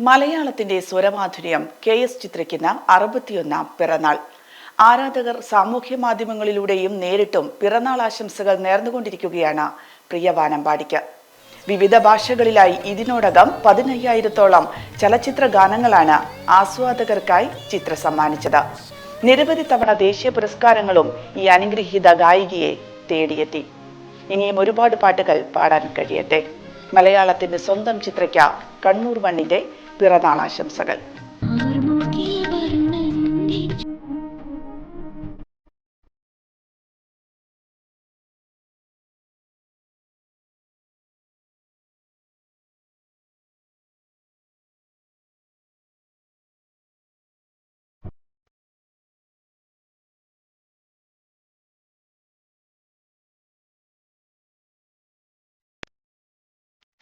മലയാളത്തിന്റെ സ്വരമാധുര്യം K S ചിത്രയ്ക്കുന്ന അറുപത്തിയൊന്നാം പിറന്നാൾ. ആരാധകർ സാമൂഹ്യ മാധ്യമങ്ങളിലൂടെയും നേരിട്ടും പിറന്നാൾ ആശംസകൾ നേർന്നുകൊണ്ടിരിക്കുകയാണ് പ്രിയ വാനമ്പാടിക്ക്. വിവിധ ഭാഷകളിലായി ഇതിനോടകം പതിനയ്യായിരത്തോളം ചലച്ചിത്ര ഗാനങ്ങളാണ് ആസ്വാദകർക്കായി ചിത്ര സമ്മാനിച്ചത്. നിരവധി തവണ ദേശീയ പുരസ്കാരങ്ങളും ഈ അനുഗ്രഹീത ഗായികയെ തേടിയെത്തി. ഇനിയും ഒരുപാട് പാട്ടുകൾ പാടാൻ കഴിയട്ടെ. മലയാളത്തിന്റെ സ്വന്തം ചിത്രയ്ക്ക കണ്ണൂർ മണ്ണിന്റെ പിറന്നാൾ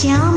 行